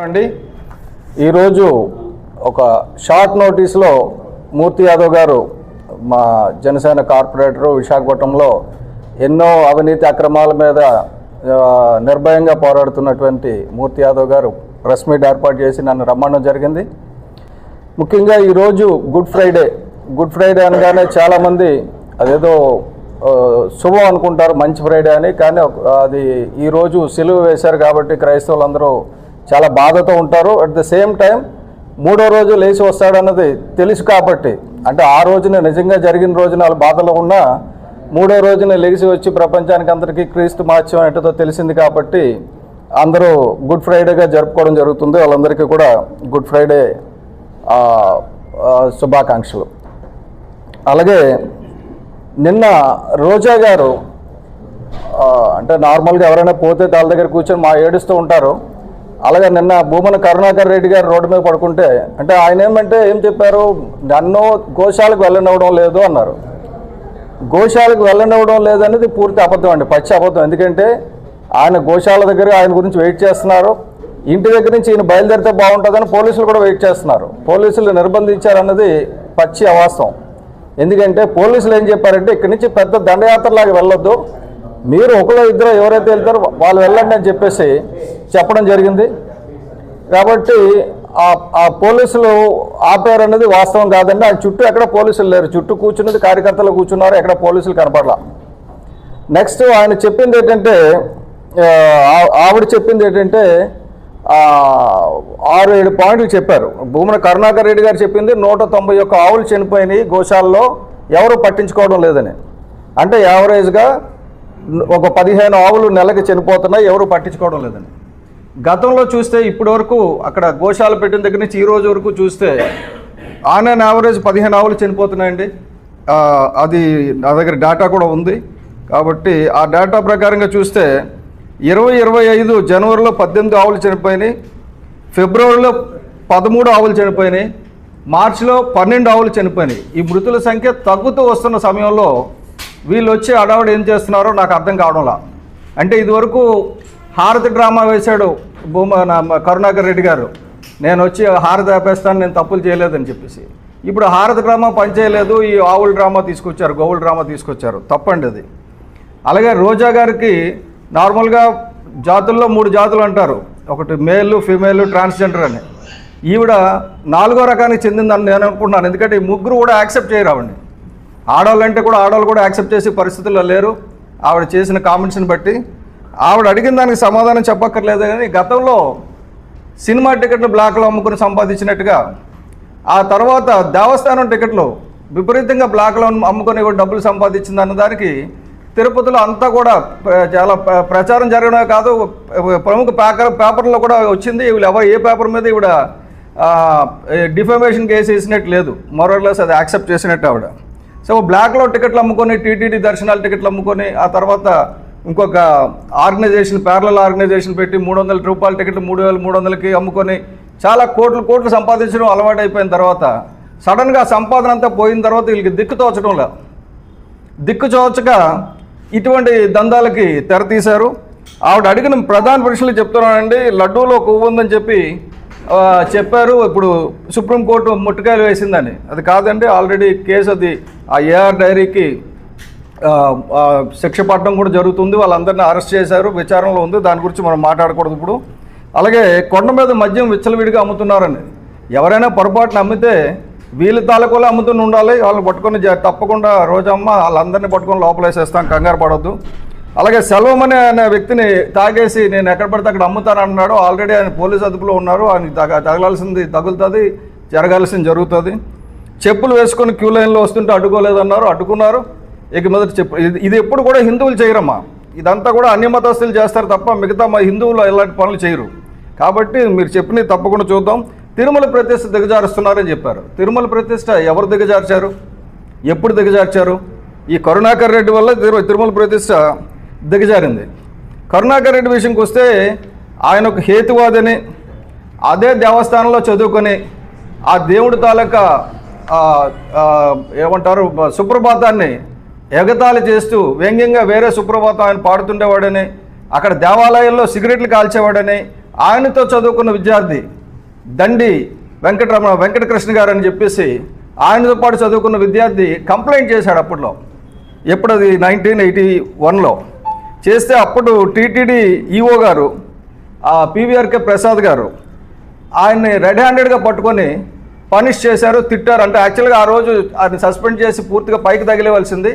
అండి. ఈరోజు ఒక షార్ట్ నోటీస్లో మూర్తి యాదవ్ గారు మా జనసేన కార్పొరేటరు విశాఖపట్నంలో ఎన్నో అవినీతి అక్రమాల మీద నిర్భయంగా పోరాడుతున్నటువంటి మూర్తి యాదవ్ గారు ప్రెస్ మీట్ ఏర్పాటు చేసి నన్ను రమ్మడం జరిగింది. ముఖ్యంగా ఈరోజు గుడ్ ఫ్రైడే. గుడ్ ఫ్రైడే అనగానే చాలామంది అదేదో శుభం అనుకుంటారు మంచి ఫ్రైడే అని. కానీ అది ఈరోజు సెలవు వేశారు కాబట్టి క్రైస్తవులందరూ చాలా బాధతో ఉంటారు. అట్ ద సేమ్ టైం మూడో రోజు లేచి వస్తాడన్నది తెలుసు కాబట్టి అంటే ఆ రోజున నిజంగా జరిగిన రోజున బాధలో ఉన్నా మూడో రోజున లెగిసి వచ్చి ప్రపంచానికి అందరికీ క్రీస్తు మార్చం ఏంటో తెలిసింది కాబట్టి అందరూ గుడ్ ఫ్రైడేగా జరుపుకోవడం జరుగుతుంది. వాళ్ళందరికీ కూడా గుడ్ ఫ్రైడే శుభాకాంక్షలు. అలాగే నిన్న రోజా గారు అంటే నార్మల్గా ఎవరైనా పోతే వాళ్ళ దగ్గర కూర్చొని మా ఏడుస్తూ ఉంటారు. అలాగే నిన్న భూమన కరుణాకర్ రెడ్డి గారు రోడ్డు మీద పడుకుంటే అంటే ఆయన ఏమంటే ఏం చెప్పారు? నన్ను గోశాలకు వెళ్ళనివ్వడం లేదు అన్నారు. గోశాలకు వెళ్ళనివ్వడం లేదనేది పూర్తి అబద్ధం అండి పచ్చి అబద్ధం. ఎందుకంటే ఆయన గోశాల దగ్గర ఆయన గురించి వెయిట్ చేస్తున్నారు. ఇంటి దగ్గర నుంచి ఈయన బయలుదేరితే బాగుంటుందని పోలీసులు కూడా వెయిట్ చేస్తున్నారు. పోలీసులు నిర్బంధించారన్నది పచ్చి అవాస్తవం. ఎందుకంటే పోలీసులు ఏం చెప్పారంటే ఇక్కడి నుంచి పెద్ద దండయాత్రలాగా వెళ్ళొద్దు. మీరు ఒకలో ఇద్దరు ఎవరైతే వెళ్తారో వాళ్ళు వెళ్ళండి అని చెప్పేసి చెప్పడం జరిగింది. కాబట్టి ఆ పోలీసులు ఆపారు అనేది వాస్తవం కాదండి. ఆ చుట్టూ ఎక్కడ పోలీసులు లేరు. చుట్టూ కూర్చున్నది కార్యకర్తలు కూర్చున్నారు. ఎక్కడ పోలీసులు కనపడలా. నెక్స్ట్ ఆయన చెప్పింది ఏంటంటే ఆ, ఆవిడ చెప్పింది ఏంటంటే ఆరు ఏడు పాయింట్లు చెప్పారు. భూమన కరుణాకర్ రెడ్డి గారు చెప్పింది నూట తొంభై ఒక్క ఆవులు చనిపోయినాయి గోశాలలో. ఎవరు పట్టించుకోవడం లేదని. అంటే యావరేజ్గా ఒక పదిహేను ఆవులు నెలకి చనిపోతున్నాయి ఎవరు పట్టించుకోవడం లేదని గతంలో చూస్తే ఇప్పటి వరకు అక్కడ గోశాల పెట్టిన దగ్గర నుంచి ఈ రోజు వరకు చూస్తే ఆన్ అండ్ యావరేజ్ పదిహేను ఆవులు చనిపోతున్నాయండి. అది నా దగ్గర డేటా కూడా ఉంది. కాబట్టి ఆ డేటా ప్రకారంగా చూస్తే ఇరవై ఇరవై ఐదు జనవరిలో పద్దెనిమిది ఆవులు చనిపోయినాయి. ఫిబ్రవరిలో పదమూడు ఆవులు చనిపోయినాయి. మార్చిలో పన్నెండు ఆవులు చనిపోయినాయి. ఈ మృతుల సంఖ్య తగ్గుతూ వస్తున్న సమయంలో వీళ్ళు వచ్చి అడవాడు ఏం చేస్తున్నారో నాకు అర్థం కావడంలా. అంటే ఇదివరకు హారతి డ్రామా వేశాడు భూమ నా- కరుణాకర్ రెడ్డి గారు. నేను వచ్చి హారతి ఆపేస్తాను నేను తప్పులు చేయలేదని చెప్పేసి. ఇప్పుడు హారతి డ్రామా పనిచేయలేదు ఈ ఆవుల డ్రామా తీసుకొచ్చారు గోవుల డ్రామా తీసుకొచ్చారు. తప్పండి అది. అలాగే రోజా గారికి నార్మల్గా జాతుల్లో మూడు జాతులు అంటారు. ఒకటి మేలు ఫీమేల్ ట్రాన్స్జెండర్ అని. ఈవిడ నాలుగో రకానికి చెందిందని నేను అనుకుంటున్నాను. ఎందుకంటే ఈ ముగ్గురు కూడా యాక్సెప్ట్ చేయరావండి ఆడవాళ్ళంటే కూడా ఆడవాళ్ళు కూడా యాక్సెప్ట్ చేసే పరిస్థితుల్లో లేరు. ఆవిడ చేసిన కామెంట్స్ని బట్టి ఆవిడ అడిగిన దానికి సమాధానం చెప్పక్కర్లేదు కానీ గతంలో సినిమా టికెట్లు బ్లాక్లో అమ్ముకుని సంపాదించినట్టుగా ఆ తర్వాత దేవస్థానం టికెట్లు విపరీతంగా బ్లాక్లో అమ్ముకొని కూడా డబ్బులు సంపాదించింది అన్న దానికి తిరుపతిలో అంతా కూడా చాలా ప్ర- ప్రచారం జరగడమే కాదు. ప్రముఖ పేపర్ పేపర్లో కూడా వచ్చింది. వీళ్ళు ఎవరు ఏ పేపర్ మీద ఈవిడ డిఫమేషన్ కేసు వేసినట్టు లేదు. మొరర్లెస్ అది యాక్సెప్ట్ చేసినట్టు ఆవిడ. సో బ్లాక్లో టికెట్లు అమ్ముకొని టీటీడీ దర్శనాల టికెట్లు అమ్ముకొని ఆ తర్వాత ఇంకొక ఆర్గనైజేషన్ ప్యారల ఆర్గనైజేషన్ పెట్టి మూడు వందల రూపాయల టికెట్లు మూడు వేల మూడు వందలకి అమ్ముకొని చాలా కోట్లు కోట్లు సంపాదించడం అలవాటు అయిపోయిన తర్వాత సడన్గా సంపాదన అంతా పోయిన తర్వాత వీళ్ళకి దిక్కు తోచడం లేదు. దిక్కు చోచక ఇటువంటి దందాలకి తెర తీశారు ఆవిడ అడిగిన ప్రధాన ప్రశ్నలు చెప్తున్నానండి లడ్డూలో కొవ్వు ఉందని చెప్పి చెప్పారు ఇప్పుడు సుప్రీంకోర్టు ముట్టుకాయలు వేసిందని. అది కాదండి ఆల్రెడీ కేసు అది ఆ ఏఆర్ డైరీకి శిక్ష పడడం కూడా జరుగుతుంది. వాళ్ళందరినీ అరెస్ట్ చేశారు విచారణలో ఉంది. దాని గురించి మనం మాట్లాడకూడదు ఇప్పుడు. అలాగే కొండ మీద మద్యం విచ్చలవిడిగా అమ్ముతున్నారని. ఎవరైనా పొరపాటున అమ్మితే వీళ్ళ తాలూకులో అమ్ముతూనే ఉండాలి. వాళ్ళని పట్టుకొని తప్పకుండా రోజమ్మ వాళ్ళందరినీ పట్టుకొని లోపలేసేస్తాం. కంగారు పడవద్దు అలాగే సెల్వం అనే అనే వ్యక్తిని తాగేసి నేను ఎక్కడ పడితే అక్కడ అమ్ముతానన్నాడు. ఆల్రెడీ ఆయన పోలీస్ అదుపులో ఉన్నారు. ఆయన తగ తగలాల్సింది తగులుతుంది జరగాల్సింది జరుగుతుంది. చెప్పులు వేసుకొని క్యూ లైన్లో వస్తుంటే అడ్డుకోలేదన్నారు. అడ్డుకున్నారు. ఇక మొదట చెప్పు ఇది ఇది ఎప్పుడు కూడా హిందువులు చేయరమ్మా. ఇదంతా కూడా అన్ని మతస్థులు చేస్తారు తప్ప మిగతా మా హిందువులు ఇలాంటి పనులు చేయరు. కాబట్టి మీరు చెప్పినవి తప్పకుండా చూద్దాం. తిరుమల ప్రతిష్ట దిగజారుస్తున్నారని చెప్పారు. తిరుమల ప్రతిష్ట ఎవరు దిగజార్చారు? ఎప్పుడు దిగజార్చారు? ఈ కరుణాకర్ రెడ్డి వల్ల తిరుమల ప్రతిష్ట దిగజారింది. కరుణాకర్ రెడ్డి విషయంకి వస్తే ఆయన ఒక హేతువాదని అదే దేవస్థానంలో చదువుకొని ఆ దేవుడి తాలూకా ఏమంటారు సుప్రభాతాన్ని ఎగతాళి చేస్తూ వ్యంగ్యంగా వేరే సుప్రభాతం ఆయన పాడుతుండేవాడని అక్కడ దేవాలయాల్లో సిగరెట్లు కాల్చేవాడని ఆయనతో చదువుకున్న విద్యార్థి దండి వెంకటరమణ వెంకటకృష్ణ గారు అని చెప్పేసి ఆయనతో పాటు చదువుకున్న విద్యార్థి కంప్లైంట్ చేశాడు అప్పట్లో. ఎప్పుడు అది నైన్టీన్ ఎయిటీ వన్లో. చేస్తే అప్పుడు టీటీడీ ఈఓ గారు పీవీఆర్కే ప్రసాద్ గారు ఆయన్ని రెడ్ హ్యాండెడ్గా పట్టుకొని పనిష్ చేశారు తిట్టారు. అంటే యాక్చువల్గా ఆ రోజు ఆయన సస్పెండ్ చేసి పూర్తిగా పైకి తగిలేవలసింది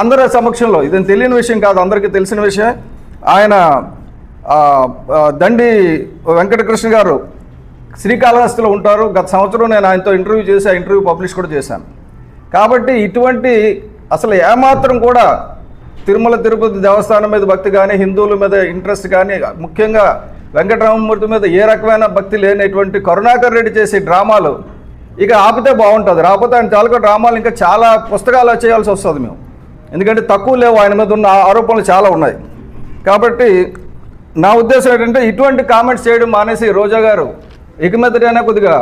అందరి సమక్షంలో. ఇది తెలియని విషయం కాదు అందరికీ తెలిసిన విషయం ఆయన దండి వెంకటకృష్ణ గారు శ్రీకాళహస్తిలో ఉంటారు. గత సంవత్సరం నేను ఆయనతో ఇంటర్వ్యూ చేసి ఆ ఇంటర్వ్యూ పబ్లిష్ కూడా చేశాను. కాబట్టి ఇటువంటి అసలు ఏమాత్రం కూడా తిరుమల తిరుపతి దేవస్థానం మీద భక్తి కానీ హిందువుల మీద ఇంట్రెస్ట్ కానీ ముఖ్యంగా వెంకటరామమూర్తి మీద ఏ రకమైన భక్తి లేనటువంటి కరుణాకర్ రెడ్డి చేసే డ్రామాలు ఇక ఆపితే బాగుంటుంది. రాకపోతే ఆయన తాలూకా డ్రామాలు ఇంకా చాలా పుస్తకాలు చేయాల్సి వస్తుంది మేము. ఎందుకంటే తక్కువ లేవు ఆయన మీద ఉన్న ఆరోపణలు చాలా ఉన్నాయి. కాబట్టి నా ఉద్దేశం ఏంటంటే ఇటువంటి కామెంట్స్ చేయడం మానేసి రోజా గారు ఇక మీదటైనా కొద్దిగా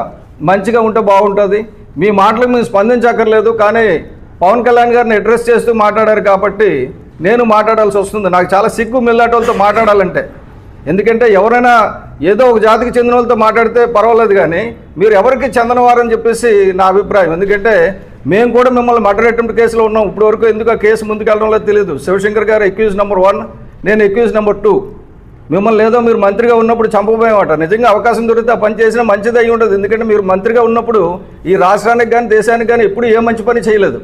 మంచిగా ఉంటే బాగుంటుంది. మీ మాటలకు మేము స్పందించక్కర్లేదు కానీ పవన్ కళ్యాణ్ గారిని అడ్రస్ చేస్తూ మాట్లాడారు కాబట్టి నేను మాట్లాడాల్సి వస్తుంది. నాకు చాలా సిగ్గు మిల్లాటోళ్ళతో మాట్లాడాలంటే. ఎందుకంటే ఎవరైనా ఏదో ఒక జాతికి చెందిన వాళ్ళతో మాట్లాడితే పర్వాలేదు కానీ మీరు ఎవరికి చెందనవారని చెప్పేసి నా అభిప్రాయం. ఎందుకంటే మేము కూడా మిమ్మల్ని మర్డర్ అటెంప్ట్ కేసులో ఉన్నాం. ఇప్పటివరకు ఎందుకు ఆ కేసు ముందుకెళ్ళడంలో తెలియదు. శివశంకర్ గారు ఎక్యూజ్ నెంబర్ వన్ నేను ఎక్యూజ్ నెంబర్ టూ మిమ్మల్ని ఏదో మీరు మంత్రిగా ఉన్నప్పుడు చంపబోయేమాట నిజంగా అవకాశం దొరికితే ఆ పని చేసినా మంచిది అయి ఉండదు. ఎందుకంటే మీరు మంత్రిగా ఉన్నప్పుడు ఈ రాష్ట్రానికి కానీ దేశానికి కానీ ఎప్పుడు ఏ మంచి పని చేయలేదు.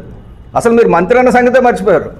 అసలు మీరు మంత్రి అన్న సంగతే మర్చిపోయారు.